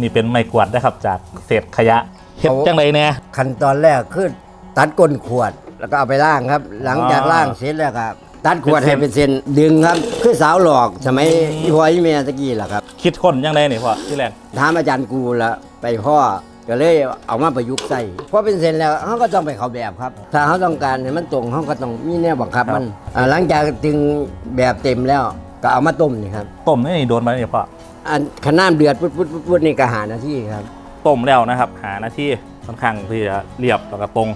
นี่เป็นไม้กวาดนะครับจากเศษขยะเฮ็ดจังไดเนี่ย ขั้นตอนแรกคือตัดก้นขวดแล้วก็เอาไปล่างครับ หลังจากอ๋อล่างเสร็จแล้วครับตัดขวดเป็นเส้นให้เป็นเส้นดึงครับ คือสาวหลอกสมัยอีพ่ออีเมียตะกี้แหละครับคิดค้นจังไดนี่พ่อที่แรกถามอาจารย์กูละไปพ่อก็เลยเอามาประยุกต์ใส่พอเป็นเส้นแล้วเขาก็ต้องไปเขาแบบครับ ถ้าเขาต้องการให้มันตรงเขาก็ต้องมีแนวบังคับมันอ่าหลังจากดึงแบบเต็มแล้วก็เอามาต้มนี่ครับต้มนี่โดนมานี่พ่อ อันขน้ำเดือดปุ๊ดปุ๊ดปุ๊ดปุ๊ดนี่ก็หานาทีครับ ต้มแล้วนะครับ หาหน้าที่ค่อนข้างที่จะเรียบแล้วก็ตรง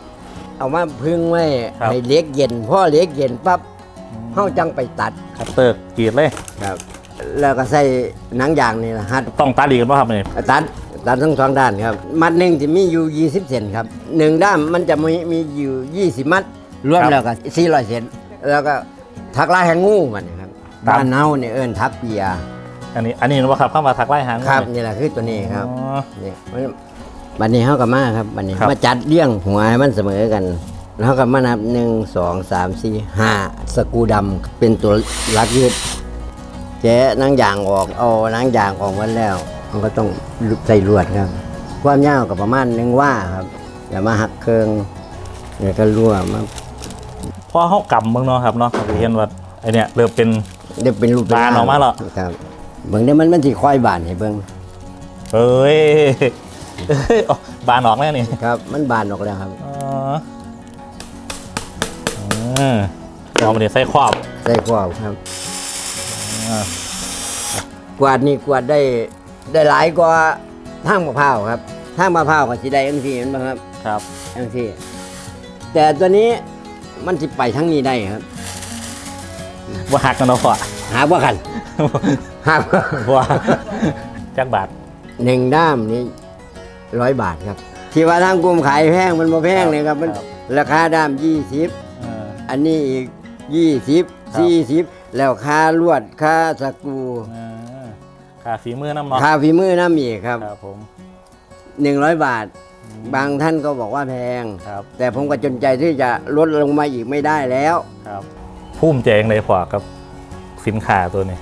เอามาพึ่งไว้ครับ ให้เล็กเย็นพอเล็กเย็นปั๊บเขาจังไปตัดคัตเตอร์กรีดเลยครับ แล้วก็ใส่หนังยางนี่นะฮัดต้องตัดอีกกันป่ะครับนี่ตัดตัดทั้งสองด้านครับ มัดหนึ่งจะมีอยู่ 20 เซนครับหนึ่งด้ามมันจะมีมีอยู่ 20 มัด รวมแล้วก็400 เซนแล้วก็ทักลายแหงงูมันนะครับบ้านเฮาเนี่ยเอิ้นทักเปีย อันนี้อันนี้นะว่าครับเข้ามาทักไล่หางครับนี่นี่แหละคือตัวนี้ครับอ๋อ นี่มันบัดนี้เฮาก็มาครับบัดนี้ครับ มาจัดเลี้ยงหัวให้มันเสมอกันแล้วก็มานับหนึ่งสองสามสี่ห้าสกรูดำเป็นตัวรัดยืดแกะหนังยางออกเอาหนังยางออกมาแล้ว มันก็ต้องใส่ลวดครับ ความยาวก็ประมาณหนึ่งว่าครับอย่ามาหักเครื่องเนี่ยก็รั่วมาพอเขากำเบิ่งเนาะครับเนาะก็เห็นว่าไอเนี่ยเริ่มเป็น เดี๋ยวเป็นรูปเป็นบานออกมาเหรอ ครับ เบิ่งเดี๋ยวมันมันสิค่อยบานให้เบิ่งเอ้ยเอ้ยอ๋อบานออกแล้วนี่ครับ มันบานออกแล้วครับ อ๋ออืมลองมาดิใส่ครอบใส่ขวาวครับ อ่ากวาดนี่กวาดได้ได้หลายกว่าทางมะพร้าวครับทางมะพร้าวก็สิได้จังซี่เห็นบ่ครับครับจังซี่แต่ตัวนี้มันสิไปทั้งนี้ได้ครับ ว่าหักกันเนาะพ่อหาบ่คัน หาบ่ว่าจักบาทหนึ่งด้ามนี่ร้อยบาทครับ ที่ว่าทางกลุ่มขายแพงมันบ่แพงเลยครับมันครับราคาด้ามยี่สิบเอออันนี้อีกยี่สิบครับสี่สิบแล้วค่าลวดค่าสกรูเออค่าฝีมือน้ำเนาะค่าฝีมือน้ำอีกครับครับผมหนึ่งร้อยบาท บางท่านก็บอกว่าแพงครับ แต่ผมก็จนใจที่จะลดลงมาอีกไม่ได้แล้วครับ ภูมิใจจังเลยพ่อกับสินค้าตัวนี้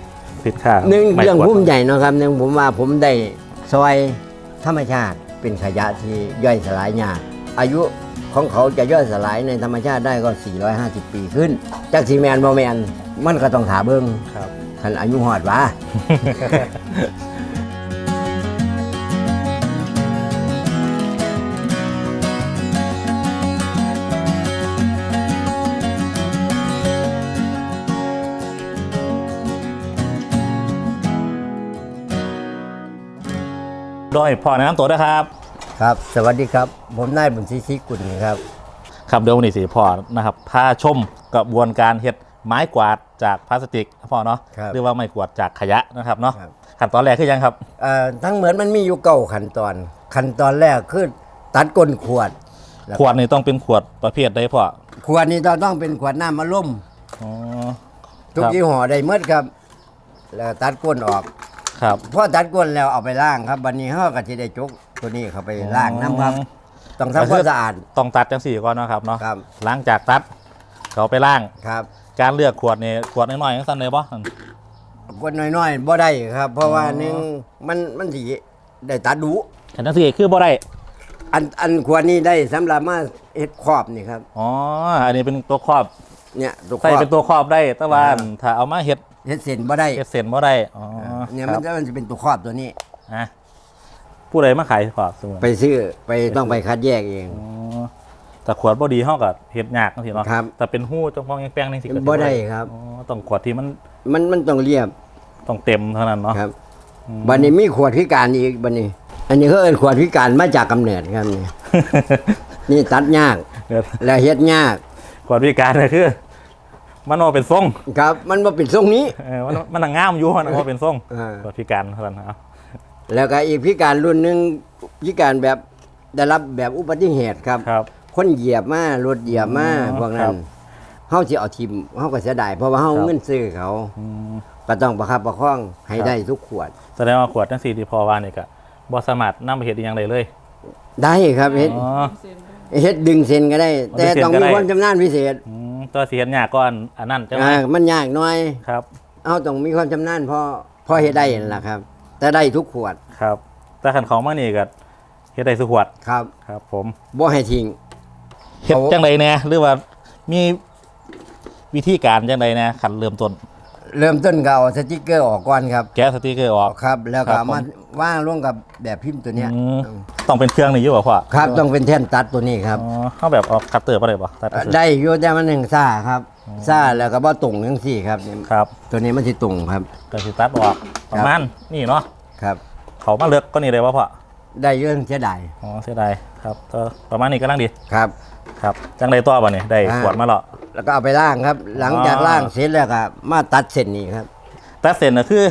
สินค้าหนึ่งไม้เรื่องกวาดภูมิใจเนาะครับหนึ่งผมว่าผมได้ซอยธรรมชาติเป็นขยะที่ย่อยสลายยากอายุของเขาจะย่อยสลายในธรรมชาติได้ก็ 450 ปีขึ้น จากซีแมนบอแมนมันก็ต้องถาเบิ้งครับ คันอายุหอดวะ โดยพ่อแนะนำตัวด้วยครับ ครับ สวัสดีครับ ผมนายบุญศรีศรีกุลครับ ครับเดี๋ยววันนี้สิพ่อนะครับพาชมกระบวนการเฮ็ดไม้กวาดจากพลาสติกนะพ่อเนาะครับหรือว่าไม้กวาดจากขยะนะครับเนาะครับ ขั้นตอนแรกคือยังครับ เอ่อทั้งเหมือนมันมีอยู่เก้าขั้นตอน ขั้นตอนแรกคือตัดก้นขวด ครับ ขวดนี่ต้องเป็นขวดประเภทใดพ่อขวดนี้ต้องต้องเป็นขวดน้ำมะล่มอ๋อทุกครับยี่ห้อได้หมดครับ แล้วตัดก้นออก ครับพอตัดก้นแล้วเอาไปล้างครับวันนี้เขาก็จะได้จกตัวนี้เข้าไปล้างน้ำครับ ต้องทำความสะอาด ต้องตัดจังสี่ก่อนเนาะครับเนาะครับหลังจากตัด เขาไปล้าง ครับการเลือกขวดนี่ขวดน้อยๆจังซั่นเลยบ่กดน้อยๆบ่ได้ครับ เพราะว่าหนึ่งมันมันสิได้ตัดดุอันจังสี่คือบ่ได้อันอันขวดนี้ได้สำหรับมาเฮ็ดครอบนี่ครับ อ๋ออันนี้เป็นตัวครอบ เนี่ยตัวครใส่อบเป็นตัวครอบได้ แต่ว่าอ่าถ้าเอามาเฮ็ดเฮ็ดเส้นบ่ได้เฮ็ดเส้นบ่ได้ อ๋อเนี่ยคมัรันบจะมันจะเป็นตัวครอบตัวนี้ อะผู้ใดมาขายขวดสมมุติไปซื้อไปต้องไปคัดแยกเอง อ๋อแต่ขวดบ่ดีเฮาก็เฮ็ดยากจังซี่เนาะครับ แต่เป็นหู้จงฟองยังแป้งจังซี่ก็บ่ได้ครับ อ๋อต้องขวดที่มันมันมันต้องเรียบต้องเต็มเท่านั้นเนาะ ครับบัดนี้มีขวดพิการอีกบัดนี้ อันนี้เขาเอิ้นขวดพิการมาจากกำเนิดครับนี่นี่ตัดยาก เดี๋ยวและเฮ็ดยาก ขวดพิการก็คือ มันเอาเป็นทรงครับ มันบ่เป็นทรงนี้เออมันมันน่ะงามอยู่มันเอาเป็นทรงอ่าขวดพิการเท่านั้นเอาแล้วก็อีกพิการรุ่นหนึงพิการแบบได้รับแบบอุบัติเหตุครับ ครับ คนเหยียบมารถเหยียบมาอ๋อพวกครันั้บนเฮาสิเอาทิมเฮาก็เสียดายเพราะว่าเฮาครับ เงินซื้อเขาอืม ก็ต้องประคับประคองให้ครับ ได้ทุกขวด แสดงว่าขวดจังซี่ที่พอว่านี่ก็บ่สามารถนำไปเฮ็ดอีหยังได้เลย ได้ครับเฮ็ดอ๋อ เฮ็ดดึงเส้นก็ได้อ๋อแต่ดึงเส้นต้องก็มีได้ ความชำนาญพิเศษอืมตัวสิเฮ็ดยากก็อันอันนั้นจังอ่ามันยากหน่อยครับเฮาต้องมีความชำนาญพอพอเฮ็ดได้นั่นล่ะครับ แต่ได้ทุกขวดครับแแต่ขันของมานี่ก็เฮ็ดได้สุขวดครับครับ ผมบ่ให้ทิ้ง เฮ็ดเขาจังไดแน่หรือว่ามีวิธีการจังไดแน่ขันเริ่มต้น เริ่มต้นก็เอาสติกเกอร์ออกก่อนครับแกะสติกเกอร์ออก ครับ แล้วครัก็บผมมาว่างร่วมกับแบบพิมพ์ตัวเนี้ยอืมต้องเป็นเครื่องนี่อยู่บ่พ่อครับต้องเป็นแท่นตัดตัวนี้ครับ อ๋อเฮาแบบเอาคัตเตอร์บ่ได้บ่ตัดเอาได้อยู่แต่มันหนึ่งซ่าครับซ่าแล้วก็บ่ตรงจังซี่ครับครับตัวนี้มันสิตรงครับ ก็สิตัดออกประมาณนี่เนาะครับ เขามาเลือกก็นี่ได้บ่พ่อได้เยอะเสียดายอ๋อเสียดายครับก็ประมาณนี้ก็ลังดี ครับ ครับจังไดต่อบ่นี่ได้อ่า ขวดมาแล้ว แล้วก็เอาไปล่างครับ หลังจากอ๋อล่างเสร็จแล้วก็มาตัดเส้นนี้ครับ แต่เส้นน่ะคือ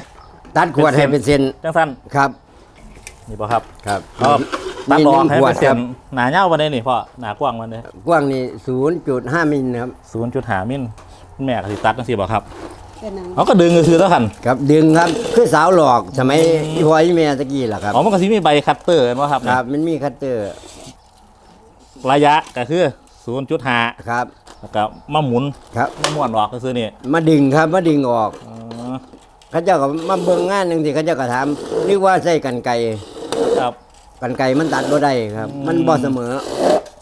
ตัดขวดเป็นเส้ให้นเป็นเส้นจังสั้นครับนี่บ่ครับครับก็ตัดมีอหอกนึ่งให้ขวเป็ดนคเส้รันบหนาเงาบ่ได้นี่พ่อหนากว้างมันเด้กว้างนี่0.5มิลครับ0.5มิลแม่ก็สิตัดจังซี่บ่ครับเป็นหนังเขาก็ดึงก็คือแล้วคันครับดึงครับคือสาวหลอกสมัยอีพอยอีเมียตะกี้แหละครับอ๋อมันก็สิมีใบคัตเตอร์กันบ่ครับครับมันมีคัตเตอร์ ระยะก็คือ0.5ครับ แล้วก็มาหมุนครับ มาม้วนออกก็คือนี่มาดึงครับมาดึงออก อ๋อเขาเจ้าก็มาเบิ่งงานหนึ่งที่เขาเจ้าก็ถามนึกว่าใส่กันไกรครับ กันไกรมันตัดบ่ได้ครับ อืม มันบ่เสมอ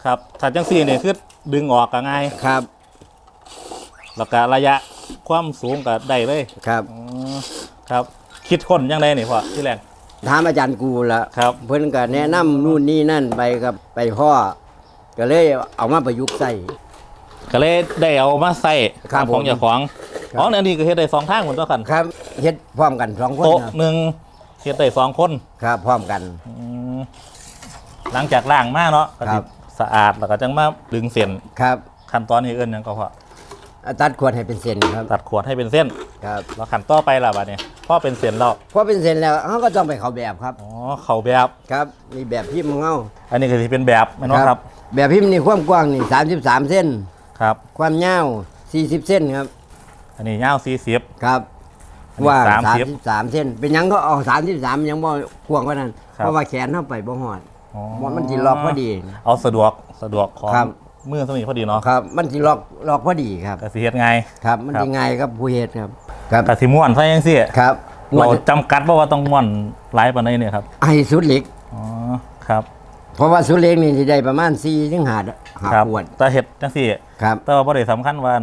ครับถ้าจังซี่นี่คือดึงออกก็ง่ายครับแล้วก็ระยะความสูงก็ได้เลยครับ อ๋อครับ คิดค้นยังไงนี่พ่อที่แรกถามอาจารย์กูละครับ เพิ่นก็แนะนำนู่นนี่นั่นไปกับไปพ่อ ก็เลยเอามาประยุกต์ใส่ ก็เลยได้เอามาใส่ครับของผม เจ้าของครับอ๋ออันนี้ก็เฮ็ดได้สองทางเหมือนตัวกันครับเฮ็ดพร้อมกันสองคนโต๊ะครับหนึ่งเฮ็ดได้สองคนครับพร้อมกัน อืมหลังจากล้างมาเนาะก็ครัสิบสะอาดแล้วก็จังมาดึงเส้นครับขั้นตอนนี้เอิ้นหยังก็พอตัดขวดให้เป็นเส้นครับตัดขวดให้เป็นเส้น ครับแล้วขั้นต่อไปล่ะบัดนี้พอเป็นเส้นแล้วพอเป็นเส้นแล้วเขาก็ต้องไปเข้าแบบครับ อ๋อเข้าแบบ ครับมีแบบพิมพ์ของเขาอันนี้ก็สิเป็นแบบแม่นบ่ครับ แบบพิมพ์นี่ความกว้างนี่33เส้น ครับ ความยาว40เส้นครับ อันนี้ยาว40ครับอันนี้ว่าง30 33เส้น เป็นหยังก็เอา33ยังบ่กว้างกว่านั้น ครับ เพราะว่าแขนเข้าไปบ่ฮอดอ๋อมันมันสิล็อกพอดี เอาสะดวกสะดวกของครับ มือสมีพอดีเนาะครับ มันสิล็อกล็อกพอดีครับก็สิเฮ็ดง่ายครับ มันครับสิง่ายครับผู้เฮ็ดครับ ครับก็สิม่วนซะจังซี่ครับเราจำกัดบ่ว่าต้องม่วนหลายปานใดเนี่ยครับให้สุดเหล็ก อ๋อครับ เพราะว่าสุดเหล็กนี่สิได้ประมาณ4ถึง5หาครับขวดแต่เฮ็ดจังซี่ครับแต่ว่าบ่ได้สำคัญว่า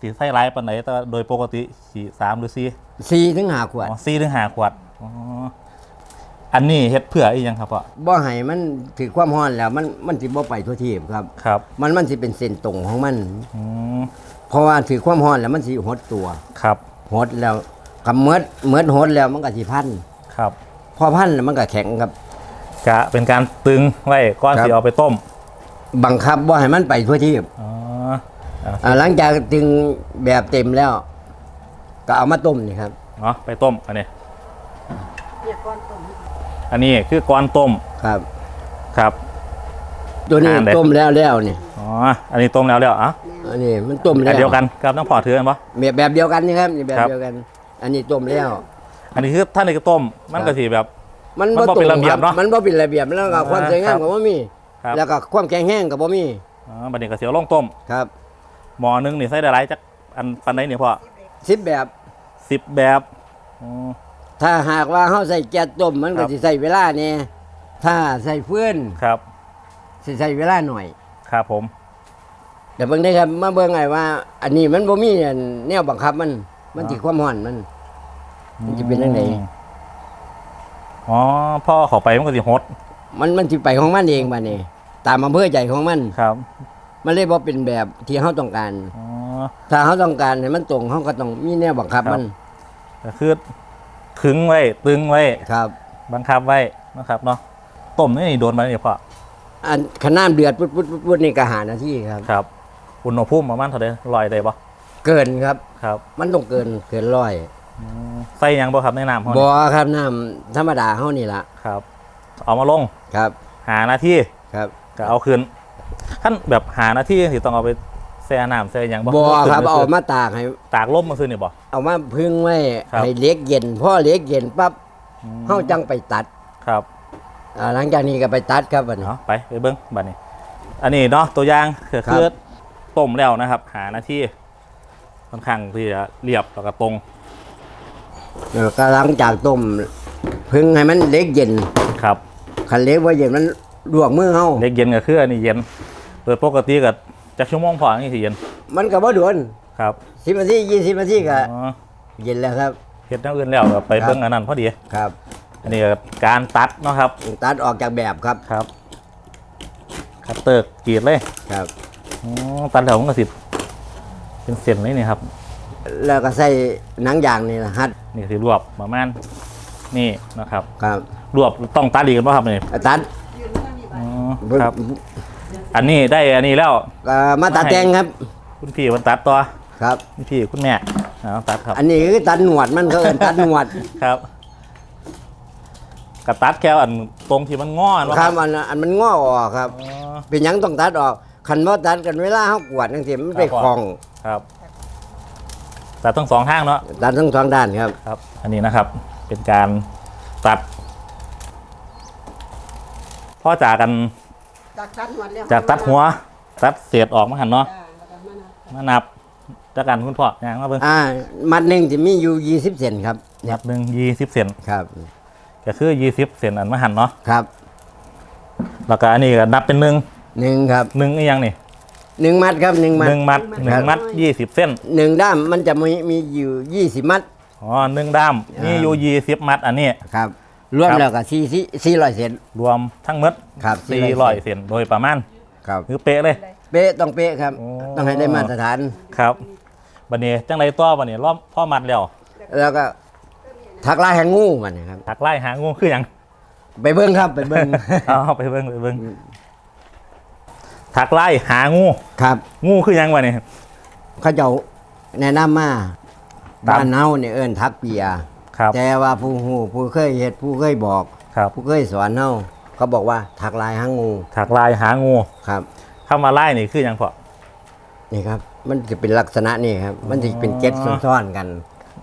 สิใส่หลายปานใดแต่ว่าโดยปกติสิ3หรือ4 4ถึง5ขวดอ๋อ4ถึง5ขวดอ๋ออันนี้เฮ็ดเพื่ออีหยังครับพ่อบ่ให้มันถือความร้อนแล้วมันมันสิบ่ไปทั่วทีบครับ ครับ มันมันสิเป็นเส้นตรงของมันอืมเพราะว่าถือความร้อนแล้วมันสิหดตัวครับหดแล้วกับเมือดเมือดหดแล้วมันก็สิพันครับ พอพันแล้วมันก็แข็งครับ กะเป็นการตึงไว้ก่อนครับสิเอาไปต้ม บังคับว่าให้มันไปทั่วทีบอ๋ออะอ่าหลังจากตึงแบบเต็มแล้ว ก็เอามาต้มนี่ครับเนาะไปต้มอันนี้เนี่ยก้อนต้มอันนี้คือก้อนต้มครับครับ ตัวนี้อ่าเด็ดต้มแล้วแล้วนี่อ๋ออันนี้ต้มแล้วแล้วอะอันนี้มันต้มอัแล้นวเดียวกันกับน้ำพอถือกันปะ แบบแบบเดียวกันนี่ครับนี่แบบครับ เดียวกัน อันนี้ต้มแล้ว อันนี้คือท่านในกระต้มมันครับก็สีแบบ มันมันบ่ตเป็นระเบียบคเนาะมันบ่เป็นระเบียบแล้วก็อ่าความสวยงามครับก็บ่มี ครับ แล้วก็ความแข็งแห้งก็บ่มีอ๋อบัดนี้ก็เสียวลงต้มครับ หมอหนึงนี่ใส่ได้หลายจักอันปันไหนเนี่ยพ่อสิบแบบ สิบแบบอ๋อ ถ้าหากว่าเฮาใส่แก๊สต้มมันคก็รับ สิใส่เวลาแน่ถ้าใส่เฟื่อนครับสิใส่เวลาหน่อย ครับผมแต่เบิ่งได้ครับมาเบิ่งไงว่า อันนี้มันบ่มีอันแนวบังคับมัน มันสิความร้อนมัน มันจะเป็นจังไดอ๋ อพ่อเข้าไปมันก็สิฮดมันมันสิไปของมันเองบัดนี้ ตามอำเภอใจของมัน ครับมันเลยบ่เป็นแบบที่เฮาต้องการ อ๋อ ถ้าเฮาต้องการให้มันตรงเฮาก็ต้องมีแนวบังคับครับ มันก็คือขึงไว้ตึงไว้ครับ บังคับไว้นะครับเนาะต้มนี่โดนมาเนี่ยพ่ออันขน้ำเดือดปุ๊ดปุ๊ดปุ๊ดปุ๊ดนี่ก็หานาทีครับ ครับ อุณหภูมิประมาณเท่าไหร่ลอยได้ปะเกินครับ ครับ มันต้องเกินเกินร้อยอืม ใส่หยังบ่ครับในน้ำเขาบ่นี่ครับน้ำธรรมดาเฮานี่ล่ะครับ เอามาลงครับหาหน้าที่ครับก็เอาคืนขั้นแบบหาหน้าที่สิต้องเอาไปแช่น้ำแช่หยังบ่ขึ้นครับไปเอาซื้มาตากให้ตากลมมาซื้อนี่บ่ เอามาพึ่งไว้ครับ ให้เล็กเย็นพอเล็กเย็นปั๊บอืมเฮาจังไปตัดครับ อ่าหลังจากนี้ก็ไปตัดครับบัดนี้ เนาะไปไปเบิ้งบัดนี้ อันนี้เนาะตัวอย่างก็ครับคือต้มแล้วนะครับ หาหน้าที่ค่อนข้างที่จะเรียบแล้วก็ตรง แล้วก็หลังจากต้มพึ่งให้มันเล็กเย็นครับคันเล็กว่าเย็นมันลวกมือเฮาเล็กเย็นก็คืออันนี้เย็นโดยปกติก็จักชั่วโมงพออันนี้สิเย็น มันก็บ่ด่วนครับ10นาที20นาทีก็อ๋อเย็นแล้วครับ เฮ็ดอย่างอื่นแล้วก็ไปครับ เบิ่งอันนั้นพอดี ครับ อันนี้ก็การตัดเนาะครับตัดออกจากแบบครับครับ คัตเตอร์กรีดเลยครับ อ๋อตัดแล้วมันก็สิเป็นเส้นเลยนี่ครับ แล้วก็ใส่หนังยางนี่นะฮัดนี่สิรวบประมาณนี่นะครับ ครับรวบต้องตัดอีกกันป่ะครับนี่ตัดยืนข้างนี้ไปอ๋อครับ อันนี้ได้อันนี้แล้วก็มาตัดแต่งครับ คุณพี่มันตัดตัวครับคุณพี่คุณแม่เอาตัดครับ อันนี้คือตัดหนวดมันเขาเอิ้นตัดหนวดครับกระตัดแค่อันตรงที่มันงอนวะครับอันอันมันง้อออกครับอ๋อเป็นหยังต้องตัดออกคันว่าตัดกันเวลาเฮากวดจังซี่มันไปครับคล้องครับ ตัดทั้งสองทางเนาะตัดทั้งสองด้านครับ ครับ อันนี้นะครับเป็นการตัด พ่อจากกันจากตัดหัวแล้วจากตัดหัว ตัดเศษออกมาหันเนาะจ้แล้วก็มานับมานับจากกันคุณพ่อย่างมาเบิ่งอ่า มัดหนึ่งจะมีอยู่ 20 เซนครับนับหนึ่งยี่สิบเซนครับ ก็คือยี่สิบเซนอันมาหันเนาะครับ แล้วก็อันนี้ก็นับเป็นหนึ่งหนึ่งครับหนึ่งอีกอยังนี่ หนึ่งมัดครับหนึ่งมัด หนึ่งมัดหนึ่งมัดยี่สิบเส้นหนึ่งด้ามมันจะมีมีอยู่20มัด อ๋อหนึ่งด้ามอ่านี่นี่อยู่ยี่สิบมัดอันนี้ครับ รวมครับแล้วก็สี่สี่สี่ร้อยเซนรวมทั้งหมดครับสี่ร้อยเซนโดยประมาณครับคือเป๊ะเลย เป๊ะต้องเป๊ะครับโอ้ต้องให้ได้มาตรฐานครับบันนี้จังไรต่อบันนี้รอบพ่อมัดแล้ว แล้วก็ทักลายแหงงูมันนะครับถักไล่หางูคืออย่างไปเบิ้งครับไปเบิ้งเอาไปเบิ่งไปเบิ่ง ถักไล่หางู ครับงูคือหยังวะนี่เขาเจ้าแนะนำมาตามบ้านเฮาเนี่ยเอิ้นทักเปีย ครับ แต่ว่าผู้ฮู้ผู้เคยเฮ็ดผู้เคยบอก ครับ ผู้เคยสอนเฮาเขาบอกว่าทักลายหางงูถักไล่หางูครับ เข้ามาไล่นี่คือหยังพอ นี่ครับ มันจะเป็นลักษณะนี่ครับ มันจะเป็นเก็ตซ้อนๆกัน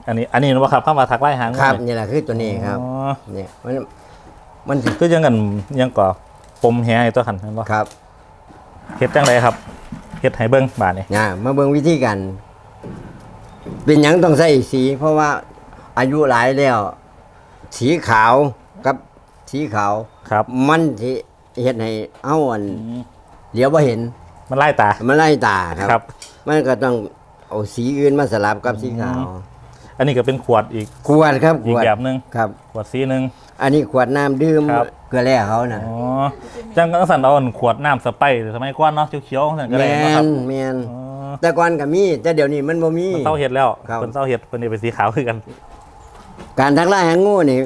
อันนี้ อันนี้นะว่าครับเข้ามาถักไล่หางูครับนี่นี่แหละคือตัวนี้ครับอ๋อเนี่ยมันมันสิคือยังกันยังก่อปมแหไอ้ตัวขันเห็นบ่ครับ เฮ็ดจังไดครับเฮ็ดให้เบิ่งบาดนี่นะมาเบิ่งวิธีการเป็นหยังต้องใส่สี เพราะว่าอายุหลายแล้ว สีขาวกับสีขาว ครับมันสิเฮ็ดให้เฮาอันเดี๋ยวบ่เห็น มันไล่ตา มันไล่ตาครับ ครับ มันก็ต้องเอาสีอื่นมาสลับกับสีขาว อันนี้ก็เป็นขวดอีกขวดครับขอีกวดแบบหนึงครับ ขวดสีหนึง อันนี้ขวดน้ำดื่มครับ เกลือแร่เขาน่ะอ๋อจังก็สั่นเอาอันขวดน้ำสไปร์สมัยก่อนเนาะเขียวๆสั่นก็แมได้เนาะครับนแมนอ๋อแต่ก่อนก็มี แต่เดี๋ยวนี้มันบ่มีมันเศร้าเฮ็ดแล้วครับเพิ่นเศร้าเฮ็ดเพิ่นนี่เป็นสีขาวคือกัน การทักลายหางงูนี่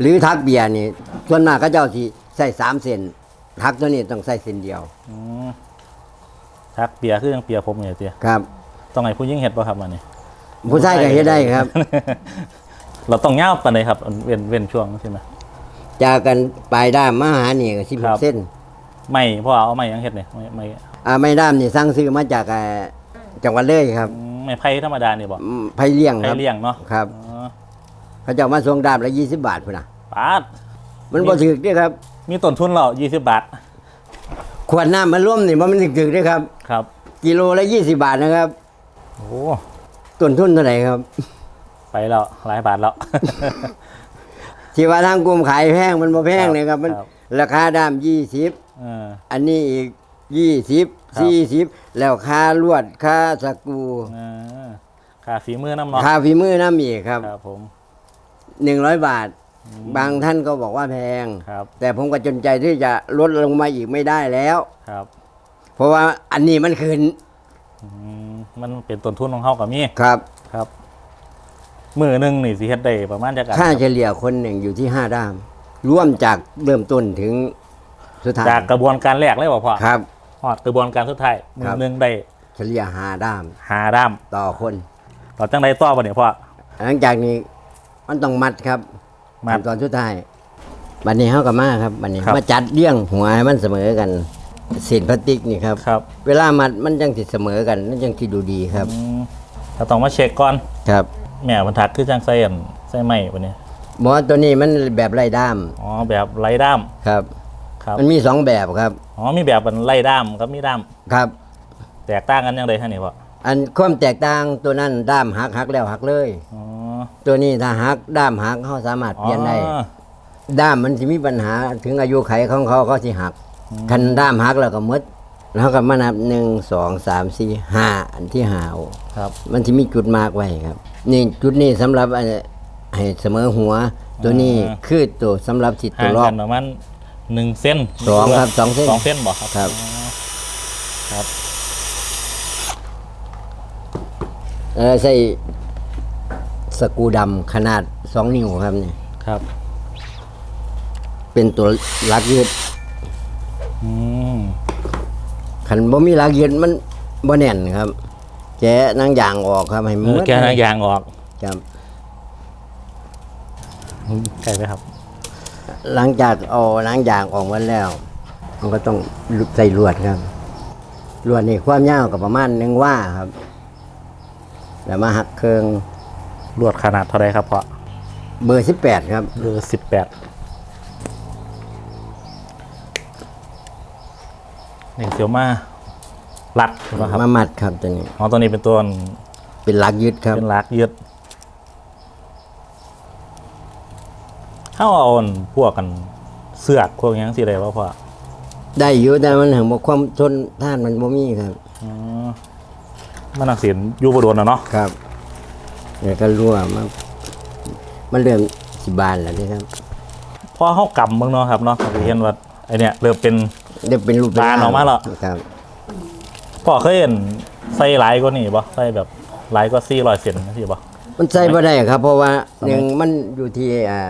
หรือทักเบียร์นี่ส่วนมากเขาเจ้าสิใส่สามเซนทักตัวนี้ต้องใส่เซนเดียวอืมทักเปียคือยังเปียผมเนี่ยเตียครับ ต้องให้ผู้หญิงเฮ็ดบ่ครับอันนี้ผู้ชายก็เฮ็ดได้ครับ เราต้องย่าวปานใดครับอันเว้นเว้นช่วงใช่ไหมจากกันปลายด้ามมาหานี่ก็สิบครับเส้น ไม่เพราะเอาไม่ยังเฮ็ดเนี่ยไม่ไม่อ่าไม่ด้ามนี่สั่งซื้อมาจากเอ่อจังหวัดเลยครับอืมไม่ไผ่ธรรมดานี่บ่อืมไผเลี้ยงไผ่ครับเลี้ยงเนาะครับอ๋อเขาเจ้ามาส่งด้ามละ20บาทพุ่นน่ะปาดมันบ่ถึกเด้อครับ มีต้นทุนเรา20บาทขวดน้ำมันร่วมนี่บ่มันถึกๆเด้อครับ ครับ กิโลละ20บาทนะครับโอ้ต้นทุนเท่าไหร่ครับ ไปแล้วหลายบาทแล้ว ที่ว่าทางกลุ่มขายแพงมันบ่แพงครับเลยครับ มันครับ ราคาด้ามยี่สิบเออ อันนี้อีกยี่สิบครับ สี่สิบแล้วค่าลวดค่าสกรูเออค่าฝีมือน้ำเนาะค่าฝีมือน้ำอีกครับครับผม หนึ่งร้อยบาทบางท่านก็บอกว่าแพง ครับแต่ผมก็จนใจที่จะลดลงมาอีกไม่ได้แล้ว ครับเพราะว่าอันนี้มันคืนอืมมันเป็นต้นทุนของเฮาก็มีครับ ครับ มือหนึงนี่สิเฮ็ดได้ประมาณจักอันค่าครับเฉลี่ยคนหนึ่งอยู่ที่ห้าด้าม ร่วมจากเริ่มต้นถึงสุดท้ายจากกระบวนการแรกเลยบ่พ่อครับ ฮอดกระบวนการสุดท้ายมืครัอบ หนึงได้เฉลี่ยห้าด้ามหาด้ามต่อคนเราจังไดต่อบ่เนี่ยพ่อ หลังจากนี้มันต้องมัดครับมัดขั้นตอนสุดท้ายบัดนี้เฮากับมาครับบัดนี้ครับ มาจัดเลี้ยงหัวให้มันเสมอกันเศษพลาสติกนี่ครับ ครับเวลามัดมันจังสิเสมอกันมันจังสิดูดีครับอืมเราต้องมาเช็คก่อน ครับ แม่บรรทัดคือจังใส่อันใส่ไม้ปะเนี่ยหมอตัวนี้มันแบบไร้ด้ามอ๋อแบบไร้ด้ามครับ ครับมันมีสองแบบครับอ๋อมีแบบมันไร้ด้ามกับมีด้ามครับ แตกต่างกันยังไงฮะนี่พ่ออันความแตกต่างตัวนั้นด้ามหักหักแล้วหักเลยอ๋อตัวนี้ถ้าหักด้ามหักเขาสามารถเปลี่ยนได้อ๋อด้ามมันจะมีปัญหาถึงอายุไขของเขาเขาสิหักคันด้ามหักแล้วก็หมดแล้วก็มานับหนึ่งสองสามสี่ห้าอันที่หาเอาครับ มันจะมีจุดมากไว้ครับ นี่จุดนี้สำหรับอันให้เสมอหัว ตัวนี้คือตัวสำหรับจิตตัห่าวงล็อกัก นประมาณหนึ่งเส้นสองครับสองเส้นสองเส้นบอกครับครับ อ๋อครับ เออใส่สกรูดำขนาดสองนิ้วครับนี่ครับเป็นตัวลักยืดอืมขันบ่มีลักยืดมันบ่แน่นครับ แกะนางยางออกครับให้เอมือแกนางยางออกครับ ใช่ไหมครับ หลังจากเอานางยางออกมาแล้ว มันก็ต้องใส่ลวดครับลวดนี่ความยาวกับประมาณหนึ่งว่าครับ แล้วมาหักเครื่องลวดขนาดเท่าไรครับพ่อเบอร์สิบแปดครับหรือสิบแปดนี่เสียวมา ลัดถูกไหมครับมามัดครับตัวนี้ อ๋อตัวนี้เป็นตัวเป็นลักยึดครับ เป็นลักยืดถ้าเอาอันพวกกันเสือกพวกหยังสิได้ว่าพ่อได้อยู่แต่มันถึงบอกความทนท่านมันบ่มีครับอ๋อมันหนักเสียนอยูบโดนนะเนาะครับเดี๋ยวก็รั่วมามันเริ่มสิบานแล้วนี่ครับพอเขากำเมืองเนาะครับเนาะเราจะเห็นว่าไอเนี่ยเริ่มเป็นเดี๋ยวเป็นรูปเป็นบานออกมาเหรอครับพ่ อเคยเห็นใส่หลายกว่านี่ปะใส่แบบหลายกว่าสี่ร้อยเซนสิปะมันใส่บ่ได้ครับ เพราะว่าทำไมหนึ่งมันอยู่ที่อ่า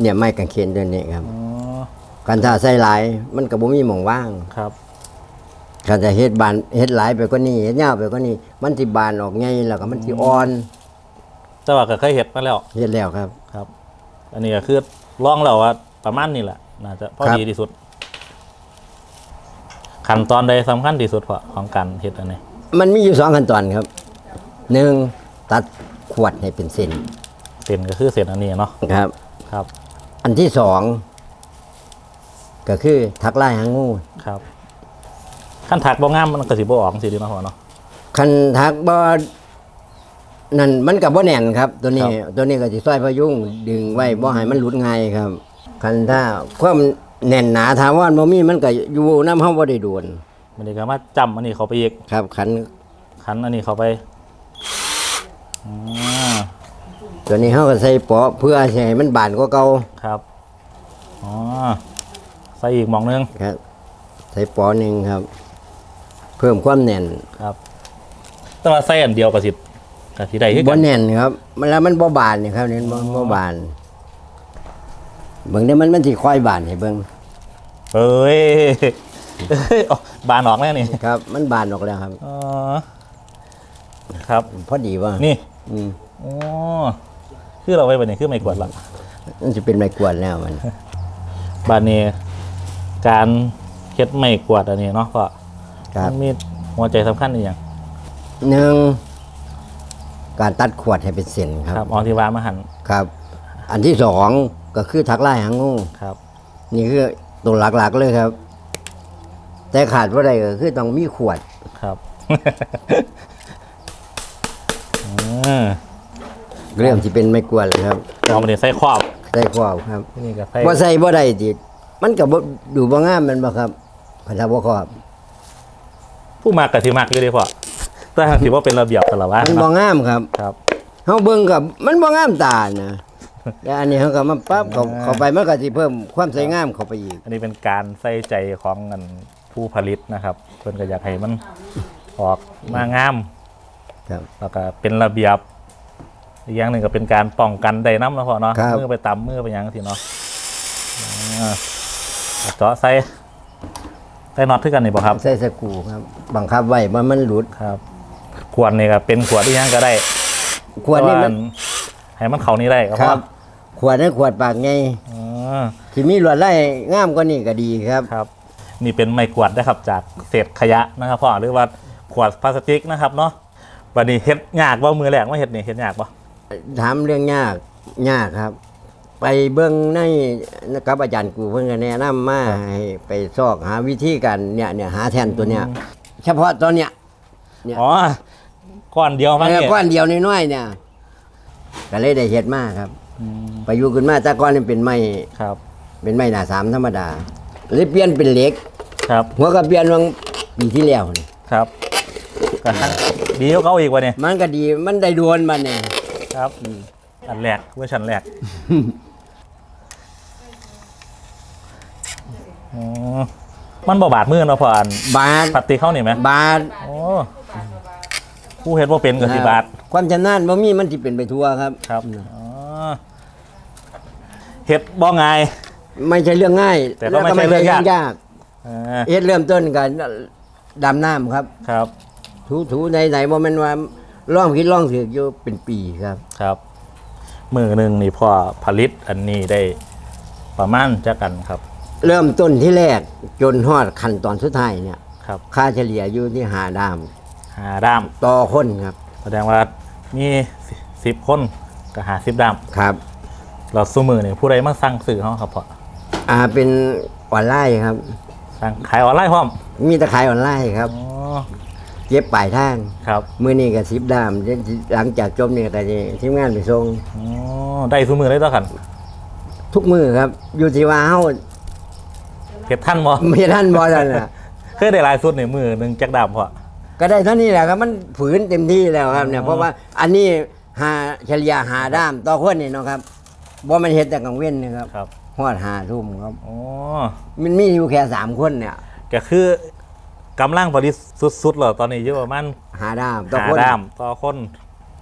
เนี่ยไม้กางเขนตัวนี้ครับ อ๋อการถ้าใส่หลาย มันก็บ่มีหม่องว่างครับการจะเฮ็ดบานเฮ็ดหลายไปกว่านี้เฮ็ดยาวไปกว่านี้ มันสิบานออกไงแล้วก็มันสิอ่อนแต่ว่าก็เคยเห็นมาแล้ว เฮ็ดแล้วครับ ครับ อันนี้ก็คือลองแล้วว่าประมาณนี้แหละ น่าจะพอครับดีที่สุด ขั้นตอนใดสำคัญที่สุดพอของการเห็ดอันนี้มันมีอยู่สองขั้นตอนครับหนึ่งตัดขวดให้เป็นเส้นเส้นก็คือเส้นอันนี้เนาะครับ ครับ อันที่สองก็คือทักไล่หางงูครับขั้นถักบ่งามมันก็สิบ่ออกสิเดีเนาะพ่อเนาะ คันทักบ่นั่นมันกับบ่แน่นครับ ตัวนี้ ครับ ตัวนี้ก็สิซอยพยุงดึงไว้บ่ให้มันหลุดง่ายครับ คันถ้าความ แน่นหนาถาวรบ่มีมันก็อยู่น้ำเฮาบ่ได้โดนมันนี่ก็มาจำอันนี้เขาไปอีกครับคันขันอันนี้เขาไปอ่าตัวนี้เฮาก็ใส่เปาะเพื่อสิให้มันบานกว่าเก่าครับอ๋อใส่อีกหมองนึงครับ ใส่เปอหนึงครับ เพิ่มความแน่นครับ แต่ว่าใส่อันเดียวกับสิกับที่ใดคือบ่กัน แน่นครับมันแล้วมันบ่บานนี่ครับนี่บ่บ่บาน เบิ่งได้มันมันสิค่อยบานให้เบิ่งเอ้ยเอ้ยอ๋อบานออกแล้วนี่ครับ มันบานออกแล้วครับ อ๋อครับพอดีว่านี่อืมอ๋อคือเราไว้บันนี้คือไม่กวาดละมันจะเป็นไม้กวาดแล้วมัน บานนี้การเฮ็ดไม่กวาดอันนี้เนาะก็ครับ มันมีหัวใจสำคัญอีกอย่างหนึ่งการตัดขวดให้เป็นเส้นคครัรับบออกที่ว่ามาหันครับ อันที่สอง ก็คือทักไล่หางงูครับนี่นี่คือตัวหลักๆเลยครับ แต่ขาดว่าใดก็คือต้องมีขวดครับอืมเริ่มที่เป็นไม้กวาดเลยครับเอามาเดี๋ยวใส่ครอบใส่ขวบครับนี่ก็ใส่ว่าใส่บ่ได้ติมันก็บ่ดูบ่งามแมันบ่ครับคันถ้าบ่ครอบผู้มากกับที่มากอยู่ดีพอแต่ถือว่าเป็นระเบียบสารวัตรมันบ่เนาะงามครับ ครับเฮาเบิ่งกับมันบ่งามตานะ แต่อันนี้เฮาก็มาปั๊บเข้าอ่าเข้าไปมันก็สิเพิ่มความสวยงามเข้าไปอีก อันนี้เป็นการใส่ใจของเงินผู้ผลิตนะครับเพิ่นก็อยากให้มันออกมางามครับ แล้วก็เป็นระเบียบอีกอย่างหนึ่งก็เป็นการป้องกันได้น้ำนะพ่อเนาะครับ มือไปตำมือไปหยังสิเนาะอ่าเจาะใส่ใส่น็อตที่กันนี่บ่ครับ ใส่สกรูครับบังคับไว้ว่ามันหลุดครับ ขวดนี่ก็เป็นขวดที่ยังก็ได้ขวดนี่มันแต่า ให้มันเขานี่ได้ก็คพอรับ ขวดนั้นขวดปากไงอ๋อที่มีลวดลายงามกว่านี้ก็ดีครับครับ นี่เป็นไม้กวาดนะครับจากเศษขยะนะครับพ่อหรือว่าขวดพลาสติกนะครับเนาะวันนี้เฮ็ดยากว่ามือแรกว่าเฮ็ดนี่เฮ็ดยากปะถามเรื่องยากยากครับ ไปเบิ่งในกับอาจารย์กูเพิ่นก็แนะนำมาให้ไปซอกหาวิธีการเนี่ยเนี่ยหาแทนตัวเนี้ยเฉพาะตัวเนี้ยเนี่ย อ๋อก้อนเดียวมั้งเออเนี่ยก้อนเดียวน้อยๆเนี่ย ก็เลยได้เฮ็ดมาครับอืมประยุกต์ขึ้นมาแต่ก่อนนี่เป็นไม้ครับเป็นไม้หน้าสามธรรมดาเลยเปลี่ยนเป็นเหล็ก ครับหัวก็เปลี่ยนวังปีที่แล้วนี่ครับก็ดีกว่าเขาอีกวะเนี่ยมันก็ดีมันได้ดวนมันเนี่ย ครับอันแรกเวอร์ชันแรกอ๋อมันบ่บาดมือเนาะพออันบาท ปฏิเข้านี่ไหมบาทโอ้ ผู้เฮ็ดว่าเป็นกับสิบาทความชำนาญบ่มีมันสิเป็นไปทั่วครับครับอ๋อเฮ็ดบ่ง่าย ไม่ใช่เรื่องง่ายแต่ก็ไม่ใช่เรื่องยากยากอ่าเฮ็ดเริ่มต้นกันดำน้ำครับ ครับ ถูถูไหนไหนบ่แม่นว่าล่องคิดล่องถือกอยู่เป็นปีครับ ครับ มือหนึ่งนี่พอผลิตอันนี้ได้ประมาณจักกันครับ เริ่มต้นที่แรกจนฮอดขั้นตอนสุดท้ายเนี่ย ครับ ค่าเฉลี่ยอยู่ที่หาดาม หาด้าม ต่อคนครับ แสดงว่ามีสิบคนก็หาสิบด้ามครับเราสู้มือนี่ผู้ใดมาสั่งซื้อเขาครับพออ่าเป็นออนไลน์ครับ สั่งขายออนไลน์พร้อมมีแต่ขายออนไลน์ครับ อ๋อเก็บปลายทาง ครับมื้อนี้ก็10ดามเดี๋ยวหลังจากจบนี่ก็จะทีมงานไปส่งอ๋อได้สู้มือได้ต่อกันทุกมื้อครับ อยู่ที่ว่าเฮาเก็บท่านบ่มีท่านบ่นั่นน่ะ เคยได้หลายสุดในมือหนึ่งจักด้ามพอ ก็ได้เท่านี้แหละครับมันฝืนเต็มที่แล้วครับเนี่ยอ๋อเพราะว่าอันนี้หาเฉลี่ยหาด้ามต่อคนนี่เนาะครับบ่แมันเฮ็ดแต่กลางเว้นนะครับครับฮอดหาทุ่มครับอ๋อมันมีอยู่แค่สามคนเนี่ยก็คือกำลังผลิตสุดๆเหรอตอนนี้อยู่ประมาณหาด้ามต่อหาคน ด้ามต่อคน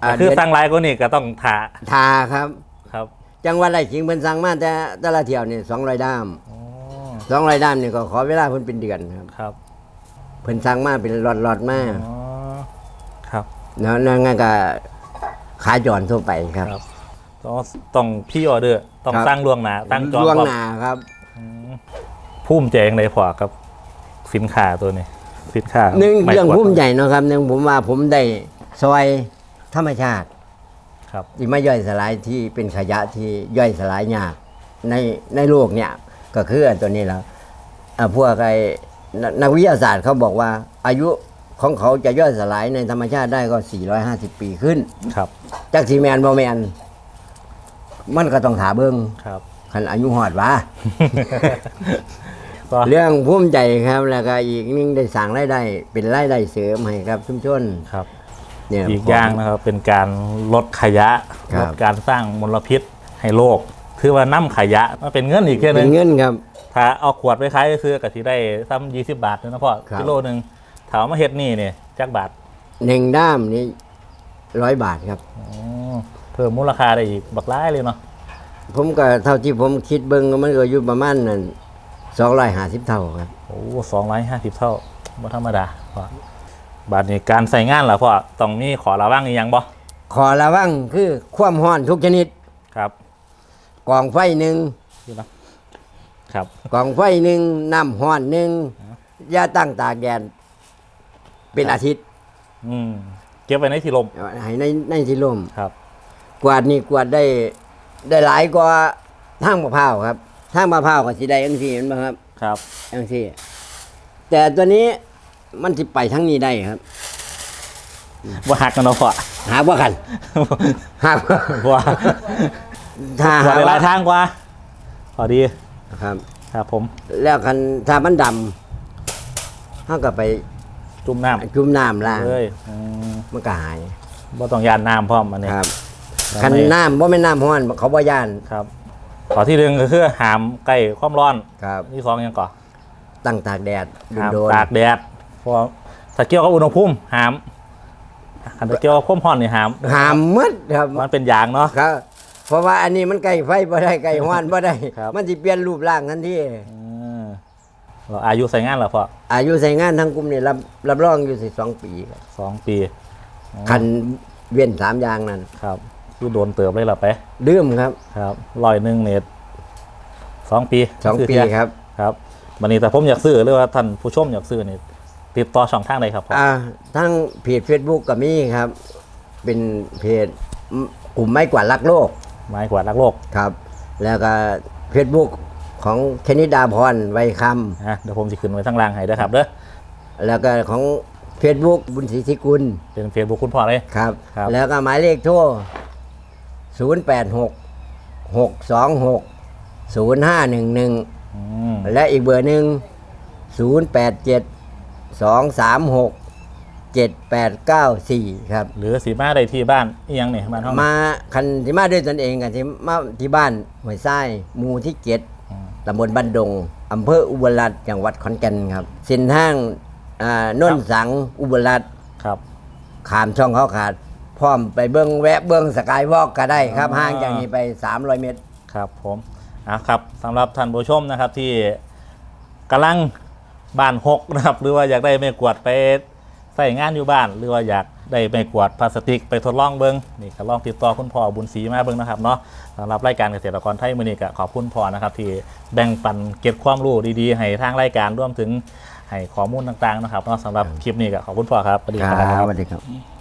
อ่าก็คือเดือนสั่งหลายก็นี่ก็ต้องถาทาครับ ครับจังหวัดไรชิงเพิ่นสั่งมาแต่แต่ละเที่ยวนี่200ด้ามอ๋อ200ด้ามนี่ก็ขอเวลาเพิ่นเป็นเดือนครับ ครับเพิ่นสั่งมาเป็นล็อตๆมาอ๋อครับ แล้วนั่นก็ขายจรทั่วไปครับ ครับ ต้องต้องพี่ออเดอร์ต้องครับสร้างล่วงหนาตั้งจองล่วงก่อนหน้าครับภูมิใจอย่างไรพอครับ สินค้าตัวนี้ สินค้าหนึ่งไม้เรื่องกวาดภูมิใจเนาะครับหนึ่งผมว่าผมได้ซอยธรรมชาติครับ ที่ไม่ย่อยสลายที่เป็นขยะที่ย่อยสลายยากในในโลกเนี่ย ก็คืออันตัวนี้แล้วอ่าพวกไอ้ นนักวิทยาศาสตร์เขาบอกว่าอายุของเขาจะย่อยสลายในธรรมชาติได้ก็ 450 ปีขึ้น ครับจากสีแมนบอแมนมันก็ต้องถาเบิงครับคันอายุหอดวะ ก็เรื่องภูมิใจครับแล้วก็อีกหนึงได้สั่งรายได้ เป็นรายได้เสริมให้ครับ ชุมชนครับ เนี่ย อีกอย่างนะครับเป็นการลดขยะครัลบ ดการสร้างมลพิษให้โลกคือว่าน้ำขยะมาเป็นเงินอีกแค่เป็นึนงเงินครับ ถ้าเอาขวดไปขายซื้อกะทิได้ซ้ำยี่สิบบาทเลยนะพ่อครับ กิโลหนึ่งถามมาเฮ็ดนี่เนี่ยจักบาทหนึ่งด้ามนี่ร้อยบาทครับ อ๋อเพิ่มมูลค่าได้อีกบักร้ายเลยเนาะผมก็เท่าที่ผมคิดเบิ้งก็มันก็อยู่ประมาณนั่นสองร้อยห้าสิบเท่าครับ โอ้สองร้อยห้าสิบเท่าบ่ธรรมดาพ่อบาทนี้การใส่งานล่ะพ่อต้องมีขอระวังอีกอย่างบ่ขอระวังคือความห้อนทุกชนิด ครับกองไฟหนึ่ง ครับ กองไฟหนึ่งน้ำห้อนหนึ่งอย่าตั้งตากแดดเป็นอาทิตย์อืมเก็บไว้ในที่ลมให้ในในที่ร่มครับ กวาดนี่กวาดได้ได้หลายกว่าทางมะพร้าวครับทางมะพร้าวก็สิได้อังสี่เห็นไหมครับ ครับอังสี่แต่ตัวนี้มันสิไปทั้งนี้ได้ครับว่าหักกันเนาะพ่อหาว่ากันหาบ่ว่าถ้าว่าหาได้หลาว่ายทางกว่าพอดี ครับ ครับผม แล้วคันถ้ามันดำเขาก็ไปจุ่มน้ำจุ่มน้ำล้างเลยอืมมันก็หายบ่ต้องยานน้ำพร้อมอันนี้ครับแล้วคันไม่น้ำว่าไม่นน้ำห้อนเขาบ่ย่านครับ ขอที่หนึ่งก็คือหามใกล้ความร้อนครับที่สองยังก่อตั้งตากแดดหามโดนตากแดดเพราะถ้าเกี่ยวกับอุณหภูมิหามคันถ้าเกี่ยวกับความร้อนนี่หามๆหามมืดครับมันเป็นยางเนาะครับ เพราะว่าอันนี้มันไก่ไฟบ่ได้ไก่ห้อนบ่ได้ ครับ มันสิเปลี่ยนรูปร่างทันทีอืมเราอายุใส่งานแล้วพออายุใส่งานทั้งกลุ่มนี่รับรับรองอยู่สิสองปีครับสองปีคันเว้นสามอย่างนั้นครับคือโดนเติบเลยเหรอไปลืมครับครับลอยหนึ่งเนตสองปีสองซื้ปีเที่ยครับ ครับวันนี้แต่ผมอยากซื้อหรือว่าท่านผู้ชมอยากซื้อนี่ติดต่อช่องทางใดครับพ่ออ่าทั้งเพจ Facebook ก็มีครับ เป็นเพจกลุ่มไม้กวาดรักโลก ไม้กวาดรักโลกครับ แล้วก็เฟซบุ๊กของคณิดาพรไวยคนะเดี๋ยวผมจะขึ้นไว้ทั้งล่างให้ด้วยครับเด้อำแล้วก็ของเฟซบุ๊กบุญศรีธิกุลเป็นเฟซบุ๊กคุณพ่อเลย ครับ ครับ แล้วก็หมายเลขโทร086 626 0511อืมและอีกเบอร์หนึ่ง087 236 7894 ครับ หรือสีมาได้ที่บ้านเอียงนี่บ้านห้องมาคันที่มาด้วยตนเองกันที่มาที่บ้านห้วยทรายหมู่ที่เจ็ดอืมตำบลบ้านดงอำเภออุบลรัตน์จังหวัดขอนแก่นครับเส้นทางอ่าโนนสังอุบลรัตน์ครับขามช่องเขาขาด พร้อมไปเบิ้งแวะเบิ้งสกายวอล์กก็ได้ครับอ๋อห่างจากนี้ไป 300 เมตร ครับผมอะครับสำหรับท่านผู้ชมนะครับที่กำลังบ้านหกนะครับ หรือว่าอยากได้ไม่กวาดไป ใส่งานอยู่บ้าน หรือว่าอยากได้ไม่กวาดพลาสติกไปทดลองเบิ้งนี่ก็ลองติดต่อคุณพ่อบุญศรีมาเบิ้งนะครับเนาะสำหรับรายการเกษตรกรไทยมือนี้ก็ขอบคุณพ่อนะครับ ที่แบ่งปันเก็บความรู้ดีๆ ให้ทางรายการรวมถึงให้ข้อมูลต่างๆนะครับเนาะสำหรับคลิปนี้ก็ขอบคุณพ่อครับสวัสดีครับ สวัสดีครับ